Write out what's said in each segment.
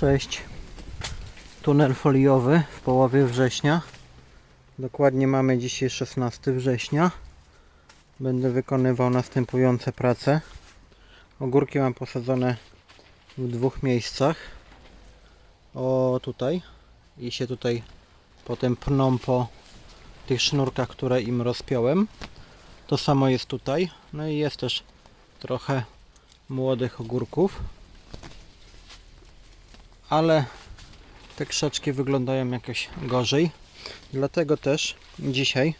Cześć. Tunel foliowy w połowie września. Dokładnie mamy dzisiaj 16 września. Będę wykonywał następujące prace. Ogórki mam posadzone w dwóch miejscach. O tutaj. I się tutaj potem pną po tych sznurkach, które im rozpiąłem. To samo jest tutaj. No i jest też trochę młodych ogórków. Ale te krzaczki wyglądają jakoś gorzej. Dlatego też dzisiaj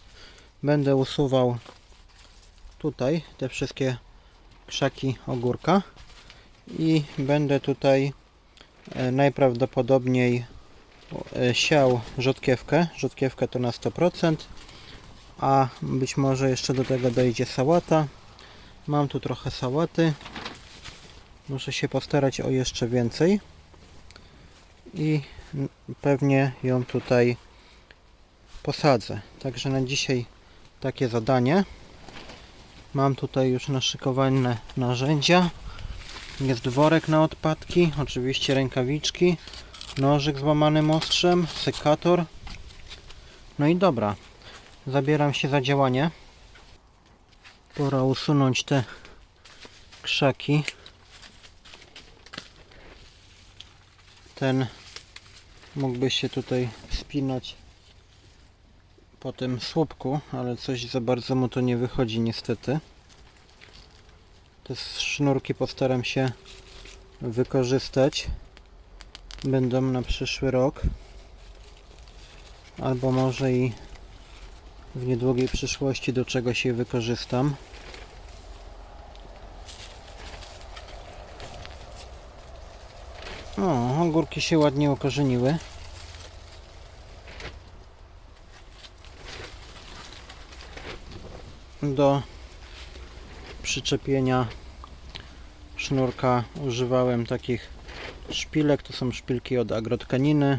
będę usuwał tutaj te wszystkie krzaki ogórka i będę tutaj e, najprawdopodobniej e, siał rzodkiewkę. Rzodkiewkę to na 100%, a być może jeszcze do tego dojdzie sałata. Mam tu trochę sałaty. Muszę się postarać o jeszcze więcej i pewnie ją tutaj posadzę. Także na dzisiaj takie zadanie. Mam tutaj już naszykowane narzędzia. Jest worek na odpadki, oczywiście rękawiczki, nożyk z łamanym ostrzem, sekator. No i dobra, zabieram się za działanie. Pora usunąć te krzaki. Ten mógłby się tutaj wspinać po tym słupku, ale coś za bardzo mu to nie wychodzi niestety. Te sznurki postaram się wykorzystać. Będą na przyszły rok. Albo może i w niedługiej przyszłości do czegoś je wykorzystam. O, ogórki się ładnie ukorzeniły. Do przyczepienia sznurka używałem takich szpilek. To są szpilki od agrotkaniny.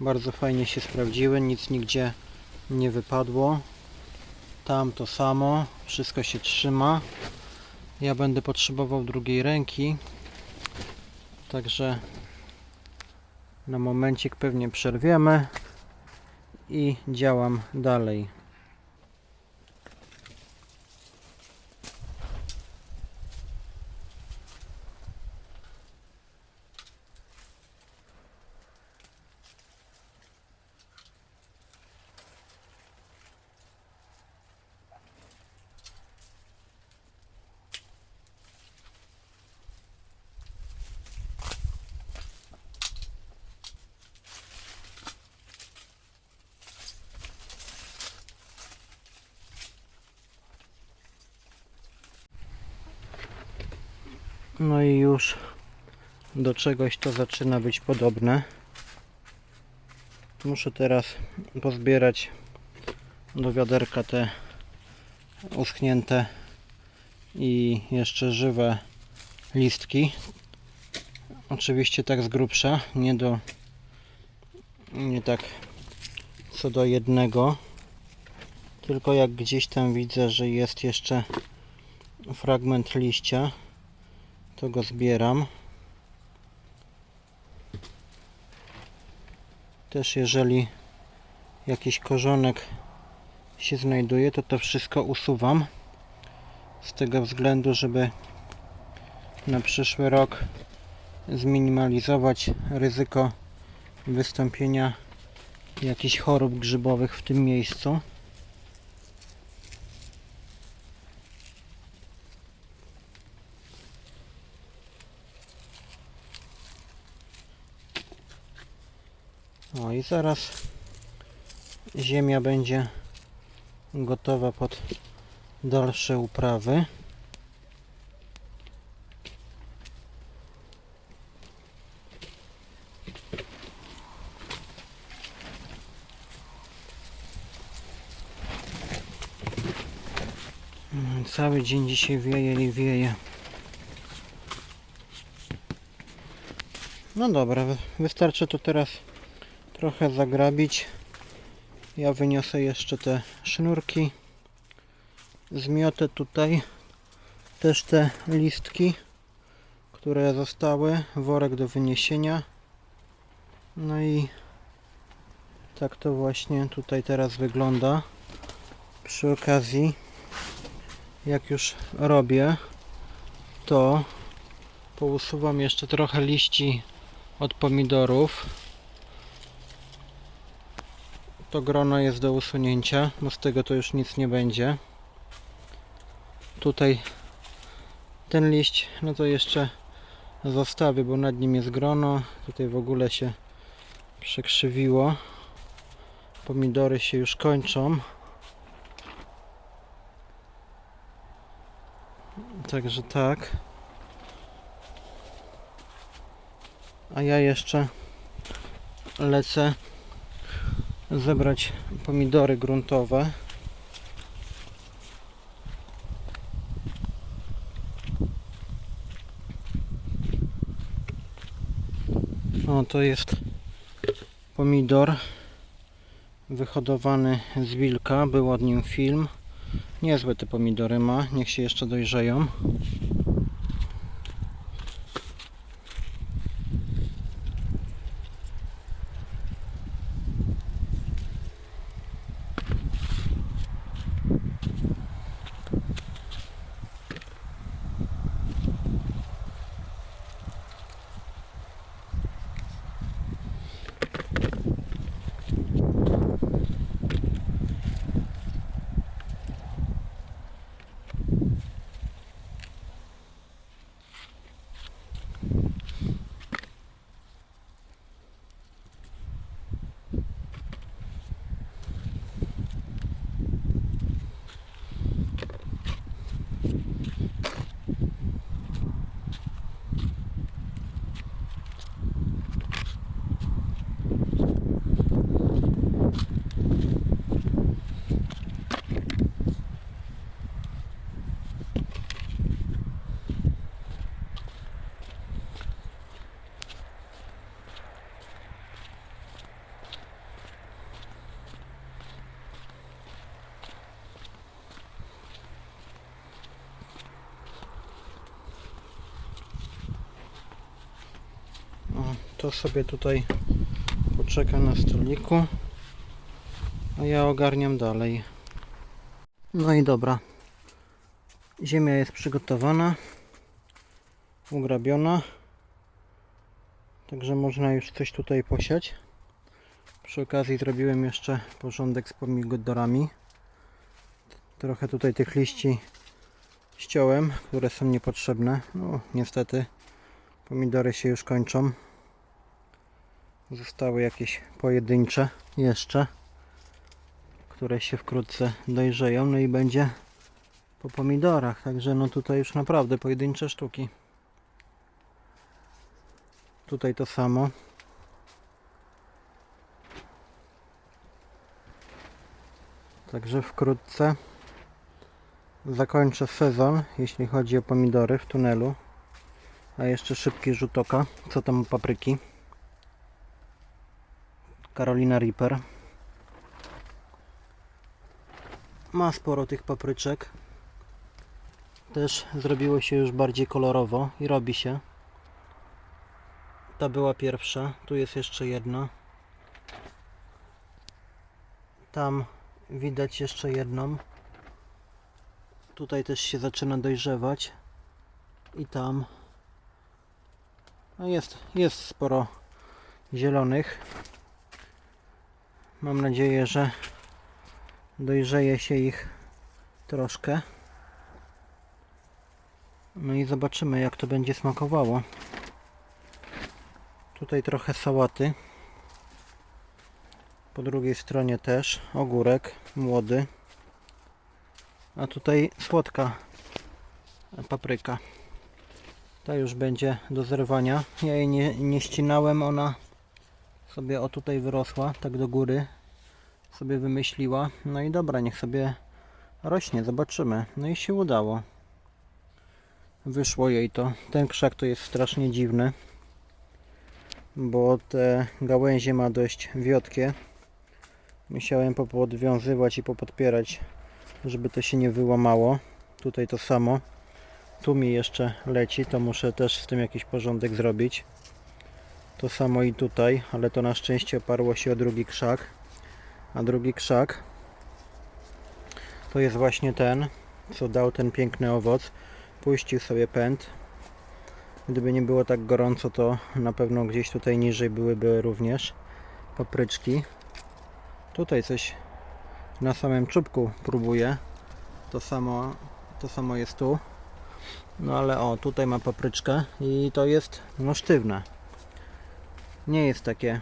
Bardzo fajnie się sprawdziły, nic nigdzie nie wypadło. Tam to samo, wszystko się trzyma. Ja będę potrzebował drugiej ręki, Także na momencik pewnie przerwiemy i działam dalej. No i już do czegoś to zaczyna być podobne. Muszę teraz pozbierać do wiaderka te uschnięte i jeszcze żywe listki. Oczywiście tak z grubsza, nie do nie tak co do jednego. Tylko jak gdzieś tam widzę, że jest jeszcze fragment liścia, to go zbieram. Też jeżeli jakiś korzonek się znajduje, to to wszystko usuwam. Z tego względu, żeby na przyszły rok zminimalizować ryzyko wystąpienia jakichś chorób grzybowych w tym miejscu. O i zaraz ziemia będzie gotowa pod dalsze uprawy. Cały dzień dzisiaj wieje i wieje. No dobra, wy- wystarczy to teraz trochę zagrabić. Ja wyniosę jeszcze te sznurki. Zmiotę tutaj też te listki, które zostały, worek do wyniesienia. No i tak to właśnie tutaj teraz wygląda. Przy okazji, jak już robię, to pousuwam jeszcze trochę liści od pomidorów. To grono jest do usunięcia, bo z tego to już nic nie będzie. Tutaj ten liść, no to jeszcze zostawię, bo nad nim jest grono. Tutaj w ogóle się przekrzywiło. Pomidory się już kończą. Także tak. A ja jeszcze lecę zebrać pomidory gruntowe. O, to jest pomidor wyhodowany z wilka. Był od nim film. Niezłe te pomidory ma. Niech się jeszcze dojrzeją. To sobie tutaj poczeka na stoliku, a ja ogarniam dalej. No i dobra. Ziemia jest przygotowana, ugrabiona. Także można już coś tutaj posiać. Przy okazji zrobiłem jeszcze porządek z pomidorami. Trochę tutaj tych liści ściąłem, które są niepotrzebne. No niestety Pomidory się już kończą. Zostały jakieś pojedyncze jeszcze, które się wkrótce dojrzeją. No i będzie po pomidorach. Także no tutaj już naprawdę pojedyncze sztuki. Tutaj to samo. Także wkrótce zakończę sezon, jeśli chodzi o pomidory w tunelu. A jeszcze szybki rzut oka. Co tam papryki? Carolina Reaper. Ma sporo tych papryczek. Też zrobiło się już bardziej kolorowo i robi się. Ta była pierwsza. Tu jest jeszcze jedna. Tam widać jeszcze jedną. Tutaj też się zaczyna dojrzewać. I tam no jest, jest sporo zielonych. Mam nadzieję, że dojrzeje się ich troszkę. No i zobaczymy jak to będzie smakowało. Tutaj trochę sałaty. Po drugiej stronie też ogórek młody. A tutaj słodka papryka. Ta już będzie do zerwania. Ja jej nie, nie ścinałem, ona sobie o tutaj wyrosła, tak do góry sobie wymyśliła. No i dobra, niech sobie rośnie, zobaczymy. No i się udało. Wyszło jej to. Ten krzak to jest strasznie dziwny, bo te gałęzie ma dość wiotkie. Musiałem popodwiązywać i popodpierać, żeby to się nie wyłamało. Tutaj to samo Tu mi jeszcze leci, to muszę też z tym jakiś porządek zrobić. To samo i tutaj, ale to na szczęście oparło się o drugi krzak. A drugi krzak to jest właśnie ten, co dał ten piękny owoc. Puścił sobie pęd. Gdyby nie było tak gorąco, to na pewno gdzieś tutaj niżej byłyby również papryczki. Tutaj coś na samym czubku próbuję. To samo, to samo jest tu. No ale o, tutaj ma papryczkę i to jest no sztywne. Nie jest takie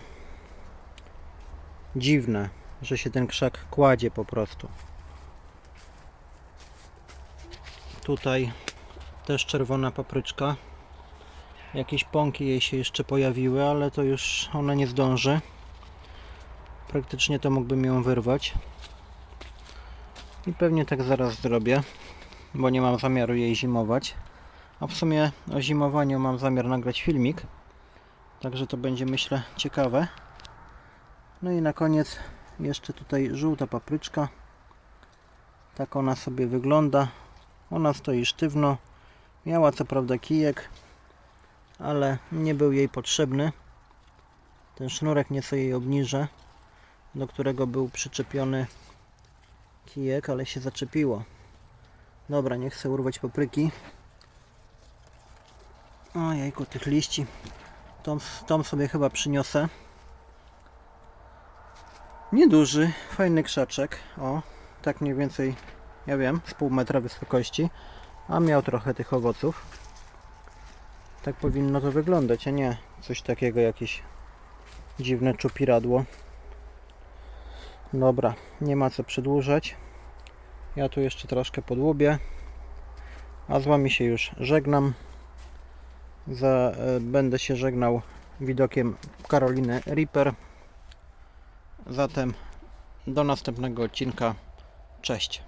dziwne, że się ten krzak kładzie po prostu. Tutaj też czerwona papryczka. Jakieś pąki jej się jeszcze pojawiły, ale to już ona nie zdąży. Praktycznie to mógłbym ją wyrwać. I pewnie tak zaraz zrobię, bo nie mam zamiaru jej zimować. A w sumie o zimowaniu mam zamiar nagrać filmik. Także to będzie myślę ciekawe. No i na koniec jeszcze tutaj żółta papryczka. Tak ona sobie wygląda. Ona stoi sztywno. Miała co prawda kijek, ale nie był jej potrzebny. Ten sznurek nieco jej obniżę, do którego był przyczepiony kijek, ale się zaczepiło. Dobra, nie chcę urwać papryki. Ojejku, tych liści. Tą, tą sobie chyba przyniosę. Nieduży, fajny krzaczek. O, tak mniej więcej, ja wiem, z pół metra wysokości. A miał trochę tych owoców. Tak powinno to wyglądać, a nie coś takiego, jakieś dziwne czupiradło. Dobra, nie ma co przedłużać. Ja tu jeszcze troszkę podłubię. A z Wami się już żegnam. Za, e, będę się żegnał widokiem Karoliny Reaper. Zatem do następnego odcinka. Cześć.